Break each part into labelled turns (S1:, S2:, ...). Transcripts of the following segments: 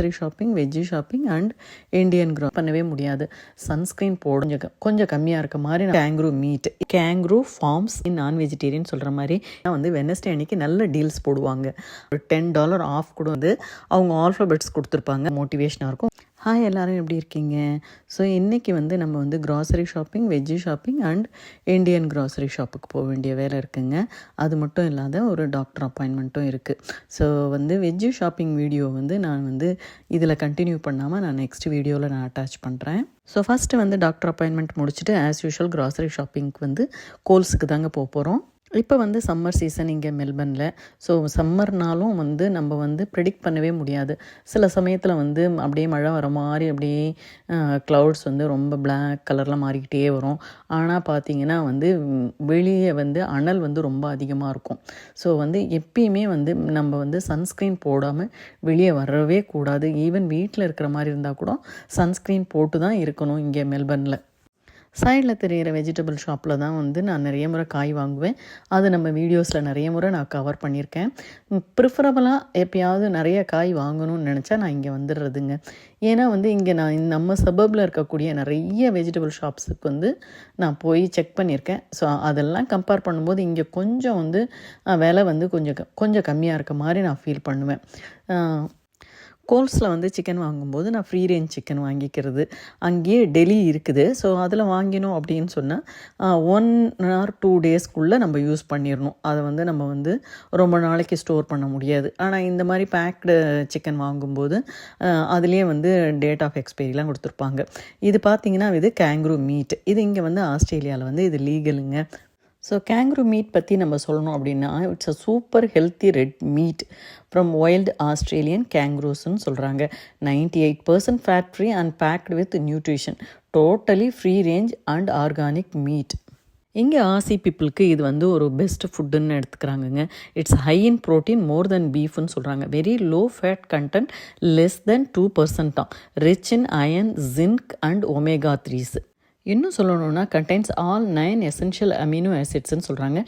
S1: grocery shopping veggie shopping and Indian grow பண்ணவே முடியாது. Sunscreen போட கொஞ்சம் கொஞ்சம் கம்மியாக இருக்க மாதிரி கேங்க்ரூ மீட். கேங்க்ரூ ஃபார்ம்ஸ் நான் வெஜிடேரியன் சொல்கிற மாதிரி நான் வந்து வெனஸ்டே அன்னைக்கு நல்ல டீல்ஸ் போடுவாங்க. ஒரு டென் டாலர் ஆஃப் கூட வந்து அவங்க ஆல்ஃபபெட்ஸ் கொடுத்துருப்பாங்க. மோட்டிவேஷனாக இருக்கும். ஹாய் எல்லோரும் எப்படி இருக்கீங்க? ஸோ இன்றைக்கி வந்து நம்ம வந்து grocery shopping veggie shopping and Indian grocery ஷாப்புக்கு போக வேண்டிய வேலை இருக்குங்க. அது மட்டும் இல்லாத ஒரு டாக்டர் அப்பாயின்மெண்ட்டும் இருக்குது ஸோ வந்து வெஜ்ஜு ஷாப்பிங் வீடியோ வந்து நான் வந்து இதில் கண்டினியூ பண்ணாமல் நான் நெக்ஸ்ட் வீடியோவில் நான் அட்டாச் பண்ணுறேன் ஸோ ஃபஸ்ட்டு வந்து டாக்டர் அப்பாயின்மெண்ட் முடிச்சுட்டு ஆஸ் யூஷுவல் க்ராசரி ஷாப்பிங்க்கு வந்து கோல்ஸுக்கு தாங்க போக போகிறோம் இப்போ வந்து சம்மர் சீசன் இங்கே மெல்பர்னில். ஸோ சம்மர்னாலும் வந்து நம்ம வந்து ப்ரெடிக்ட் பண்ணவே முடியாது. சில சமயத்தில் வந்து அப்படியே மழை வர மாதிரி அப்படியே க்ளவுட்ஸ் வந்து ரொம்ப பிளாக் கலரில் மாறிக்கிட்டே வரும். ஆனால் பார்த்தீங்கன்னா வந்து வெளியே வந்து அனல் வந்து ரொம்ப அதிகமாக இருக்கும். ஸோ வந்து எப்பயுமே வந்து நம்ம வந்து சன்ஸ்க்ரீன் போடாமல் வெளியே வரவே கூடாது. ஈவன் வீட்டில் இருக்கிற மாதிரி இருந்தால் கூட சன்ஸ்க்ரீன் போட்டு தான் இருக்கணும் இங்கே மெல்பர்னில். சைடில் தெரிகிற வெஜிடபிள் ஷாப்பில் தான் வந்து நான் நிறைய முறை காய் வாங்குவேன். அது நம்ம வீடியோஸில் நிறைய முறை நான் கவர் பண்ணியிருக்கேன். ப்ரிஃபரபுளாக எப்பயாவது நிறைய காய் வாங்கணும்னு நினச்சா நான் இங்கே வந்துடுறதுங்க. ஏன்னா வந்து இங்கே நான் இந்த நம்ம சபர்பில் இருக்கக்கூடிய நிறைய வெஜிடபிள் ஷாப்ஸுக்கு வந்து நான் போய் செக் பண்ணியிருக்கேன். ஸோ அதெல்லாம் கம்பேர் பண்ணும்போது இங்கே கொஞ்சம் வந்து விலை வந்து கொஞ்சம் க- கொஞ்சம் கம்மியாக இருக்க மாதிரி நான் ஃபீல் பண்ணுவேன். கோல்ஸில் வந்து சிக்கன் வாங்கும்போது நான் ஃப்ரீ ரேஞ்ச் சிக்கன் வாங்கிக்கிறது. அங்கேயே டெலி இருக்குது. ஸோ அதில் வாங்கினோம் அப்படின்னு சொன்னால் ஒன் ஆர் டூ டேஸ்க்குள்ளே நம்ம யூஸ் பண்ணிடணும் அதை வந்து நம்ம வந்து ரொம்ப நாளைக்கு ஸ்டோர் பண்ண முடியாது. ஆனால் இந்த மாதிரி பேக்டு சிக்கன் வாங்கும்போது அதுலேயே வந்து டேட் ஆஃப் எக்ஸ்பைரிலாம் கொடுத்துருப்பாங்க. இது பார்த்தீங்கன்னா இது கேங்க்ரூ மீட் இது இங்கே வந்து ஆஸ்திரேலியாவில் வந்து இது லீகலுங்க ஸோ கேங்க்ரூ மீட் பற்றி நம்ம சொல்லணும் அப்படின்னா it's a super healthy red meat from wild Australian கேங்க்ரூஸ்னு சொல்கிறாங்க ninety eight percent fat free and packed with nutrition totally free range and organic meat இங்கே ஆசி பீப்புளுக்கு இது வந்து ஒரு பெஸ்ட் ஃபுட்டுன்னு எடுத்துக்கிறாங்கங்க. It's high in protein more then பீஃப்னு சொல்கிறாங்க very low fat content less then two percent தான் rich in iron zinc and omega threes இன்னும் சொல்லணும்னா contains all nine essential amino ஆசிட்ஸ்ன்னு சொல்கிறாங்க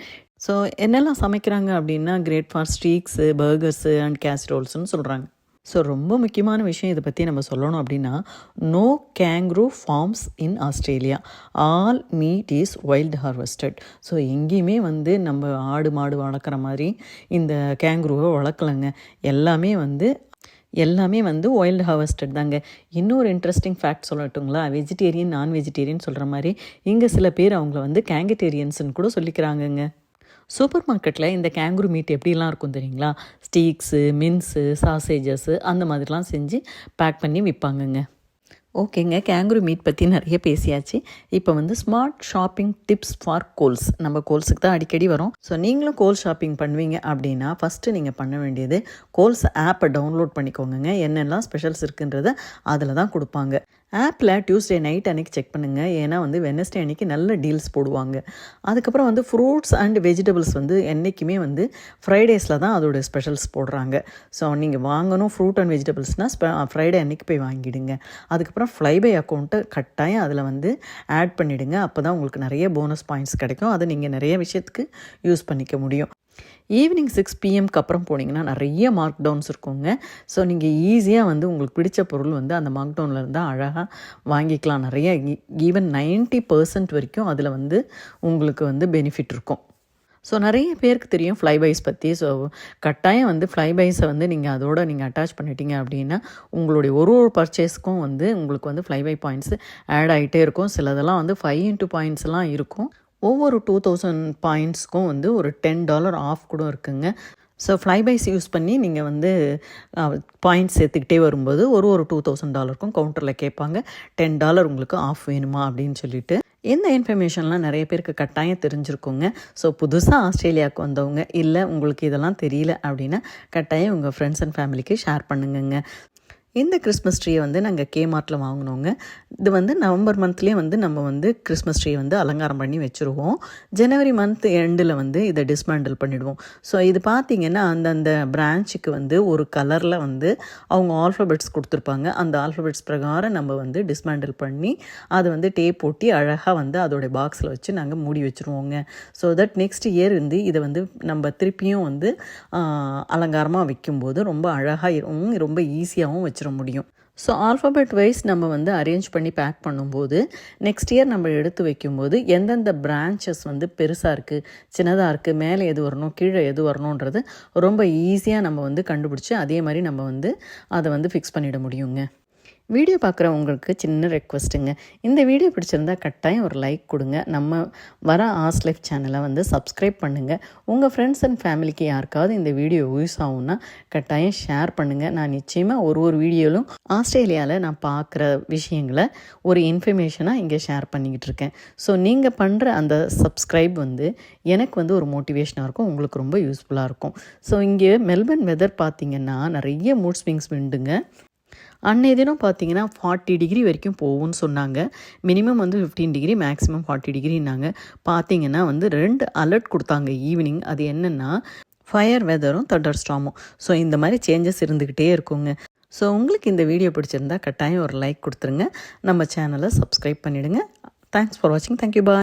S1: ஸோ என்னெல்லாம் சமைக்கிறாங்க அப்படின்னா great for steaks burgers and கேஸ்ட்ரோல்ஸ்னு சொல்கிறாங்க so ரொம்ப முக்கியமான விஷயம் இதை பற்றி நம்ம சொல்லணும் அப்படின்னா no kangaroo farms in Australia all meat is wild harvested so எங்கேயுமே வந்து நம்ம ஆடு மாடு வளர்க்குற மாதிரி இந்த கேங்க்ரூவை வளர்க்கலைங்க. எல்லாமே வந்து எல்லாமே வந்து ஒயில்டு ஹார்வெஸ்டட் தாங்க. இன்னொரு இன்ட்ரெஸ்டிங் ஃபேக்ட் சொல்லட்டுங்களா? வெஜிடேரியன் நான் வெஜிடேரியன் சொல்கிற மாதிரி இங்கே சில பேர் அவங்கள வந்து கேங்கட்டேரியன்ஸ்னு கூட சொல்லிக்கிறாங்கங்க. சூப்பர் மார்க்கெட்டில் இந்த கேங்குரு மீட் எப்படிலாம் இருக்கும் தெரியுங்களா? ஸ்டீக்ஸு மின்ஸு சாசேஜஸ்ஸு அந்த மாதிரிலாம் செஞ்சு பேக் பண்ணி விற்பாங்கங்க. ஓகேங்க கேங்குரு மீட் பற்றி நிறைய பேசியாச்சு. இப்போ வந்து smart shopping tips for Coles நம்ம கோல்ஸுக்கு தான் அடிக்கடி வரும். ஸோ நீங்களும் கோல் ஷாப்பிங் பண்ணுவீங்க அப்படின்னா ஃபஸ்ட்டு நீங்கள் பண்ண வேண்டியது கோல்ஸ் ஆப்பை டவுன்லோட் பண்ணிக்கோங்க என்னெல்லாம் ஸ்பெஷல்ஸ் இருக்குன்றத அதில் தான் கொடுப்பாங்க. ஆப்பில் டியூஸ்டே நைட் அன்னைக்கு செக் பண்ணுங்கள் ஏன்னா வந்து வெனஸ்டே அன்னைக்கு நல்ல டீல்ஸ் போடுவாங்க. அதுக்கப்புறம் வந்து ஃப்ரூட்ஸ் அண்ட் வெஜிடபிள்ஸ் வந்து என்றைக்குமே வந்து ஃப்ரைடேஸில் தான் அதோட ஸ்பெஷல்ஸ் போடுறாங்க. ஸோ நீங்கள் வாங்கணும் ஃப்ரூட் அண்ட் வெஜிடபிள்ஸ்னால் ஸ்பெ ஃப்ரைடே அன்னைக்கு போய் வாங்கிடுங்க. அதுக்கப்புறம் ஃப்ளைபை அக்கௌண்ட்டை கட்டாயம் அதில் வந்து ஆட் பண்ணிவிடுங்க அப்போ தான் உங்களுக்கு நிறைய போனஸ் பாயிண்ட்ஸ் கிடைக்கும். அதை நீங்கள் நிறைய விஷயத்துக்கு யூஸ் பண்ணிக்க முடியும். ஈவினிங் சிக்ஸ் பிஎம்க்கு அப்புறம் போனீங்கன்னா நிறைய மார்க் டவுன்ஸ் இருக்குங்க. ஸோ நீங்கள் ஈஸியாக வந்து உங்களுக்கு பிடிச்ச பொருள் வந்து அந்த மார்க் டவுனில் இருந்தால் அழகாக வாங்கிக்கலாம். நிறைய ஈவன் 90% பர்சன்ட் வரைக்கும் அதில் வந்து உங்களுக்கு வந்து பெனிஃபிட் இருக்கும். ஸோ நிறைய பேருக்கு தெரியும் ஃப்ளைபைஸ் பற்றி ஸோ கட்டாயம் வந்து ஃப்ளைபைஸை வந்து நீங்கள் அதோட நீங்கள் அட்டாச் பண்ணிட்டீங்க அப்படின்னா உங்களுடைய ஒரு ஒரு பர்ச்சேஸ்க்கும் வந்து உங்களுக்கு வந்து ஃப்ளைபை பாயிண்ட்ஸ் ஆட் ஆகிட்டே இருக்கும். சிலதெல்லாம் வந்து ஃபைவ் இன்ட்டு பாயிண்ட்ஸ்லாம் இருக்கும். ஒவ்வொரு டூ தௌசண்ட் பாயிண்ட்ஸ்க்கும் வந்து ஒரு டென் டாலர் ஆஃப் கூட இருக்குங்க. ஸோ ஃப்ளைபைஸ் யூஸ் பண்ணி நீங்கள் வந்து பாயிண்ட்ஸ் சேர்த்துக்கிட்டே வரும்போது ஒரு ஒரு டூ தௌசண்ட் டாலருக்கும் கவுண்டரில் கேட்பாங்க. டென் டாலர் உங்களுக்கு ஆஃப் வேணுமா அப்படின்னு சொல்லிட்டு. இந்த இன்ஃபர்மேஷன்லாம் நிறைய பேருக்கு கட்டாயம் தெரிஞ்சிருக்குங்க. ஸோ புதுசாக ஆஸ்திரேலியாவுக்கு வந்தவங்க இல்லை உங்களுக்கு இதெல்லாம் தெரியல அப்படின்னா கட்டாயம் உங்கள் ஃப்ரெண்ட்ஸ் அண்ட் ஃபேமிலிக்கு ஷேர் பண்ணுங்கங்க. இந்த கிறிஸ்மஸ் ட்ரீயை வந்து நாங்கள் கேமார்ட்டில் வாங்கினோங்க. இது வந்து நவம்பர் மந்த்லேயே வந்து நம்ம வந்து கிறிஸ்மஸ் ட்ரீ வந்து அலங்காரம் பண்ணி வச்சுருவோம். ஜனவரி மந்த் எண்டில் வந்து இதை டிஸ்மேண்டில் பண்ணிவிடுவோம் ஸோ இது பார்த்திங்கன்னா அந்தந்த பிரான்ச்சுக்கு வந்து ஒரு கலரில் வந்து அவங்க ஆல்ஃபபெட்ஸ் கொடுத்துருப்பாங்க. அந்த ஆல்ஃபபெட்ஸ் பிரகாரம் நம்ம வந்து டிஸ்மேண்டில் பண்ணி அதை வந்து டேப் ஒட்டி அழகாக வந்து அதோடைய பாக்ஸில் வச்சு நாங்கள் மூடி வச்சுருவோங்க. ஸோ தட் நெக்ஸ்ட் இயர் வந்து இதை வந்து நம்ம திருப்பியும் வந்து அலங்காரமாக வைக்கும்போது ரொம்ப அழகாக ரொம்ப ஈஸியாகவும் வச்சு வச்சிட முடியும். ஸோ ஆல்ஃபபெட் வைஸ் நம்ம வந்து அரேஞ்ச் பண்ணி பேக் பண்ணும்போது நெக்ஸ்ட் இயர் நம்ம எடுத்து வைக்கும்போது எந்தெந்த பிரான்ச்சஸ் வந்து பெருசாக இருக்குது சின்னதாக இருக்குது மேலே எது வரணும் கீழே எது வரணுன்றது ரொம்ப ஈஸியாக நம்ம வந்து கண்டுபிடிச்சி அதே மாதிரி நம்ம வந்து அதை வந்து ஃபிக்ஸ் பண்ணிட முடியுங்க. வீடியோ பார்க்குறவங்களுக்கு சின்ன ரெக்வஸ்ட்டுங்க இந்த வீடியோ பிடிச்சிருந்தா கட்டாயம் ஒரு லைக் கொடுங்க. நம்ம வர ஆஸ் லைஃப் சேனலை வந்து சப்ஸ்கிரைப் பண்ணுங்கள் உங்கள் ஃப்ரெண்ட்ஸ் அண்ட் ஃபேமிலிக்கு யாருக்காவது இந்த வீடியோ யூஸ் ஆகும்னா கட்டாயம் ஷேர் பண்ணுங்கள் நான் நிச்சயமாக ஒரு ஒரு வீடியோலும் ஆஸ்திரேலியாவில் நான் பார்க்குற விஷயங்களை ஒரு இன்ஃபர்மேஷனாக இங்கே ஷேர் பண்ணிக்கிட்டு இருக்கேன். ஸோ நீங்கள் பண்ணுற அந்த சப்ஸ்கிரைப் வந்து எனக்கு வந்து ஒரு மோட்டிவேஷனாக இருக்கும். உங்களுக்கு ரொம்ப யூஸ்ஃபுல்லாக இருக்கும். ஸோ இங்கே மெல்பர்ன் வெதர் பார்த்தீங்கன்னா நிறைய மூட் ஸ்விங்ஸ் விண்டுங்க அன்னைய தினம் பார்த்தீங்கன்னா ஃபார்ட்டி டிகிரி வரைக்கும் போகும்னு சொன்னாங்க. மினிமம் வந்து ஃபிஃப்டீன் டிகிரி மேக்ஸிமம் ஃபார்ட்டி டிகிரின்னாங்க பார்த்தீங்கன்னா வந்து ரெண்டு அலர்ட் கொடுத்தாங்க ஈவினிங் அது என்னென்னா ஃபயர் வெதரும் தண்டர் ஸ்டாமும் ஸோ இந்த மாதிரி சேஞ்சஸ் இருந்துக்கிட்டே இருக்குங்க. ஸோ உங்களுக்கு இந்த வீடியோ பிடிச்சிருந்தா கட்டாயம் ஒரு லைக் கொடுத்துருங்க. நம்ம சேனலை சப்ஸ்கிரைப் பண்ணிவிடுங்க தேங்க்ஸ் ஃபார் வாட்சிங் தேங்க்யூ பாய்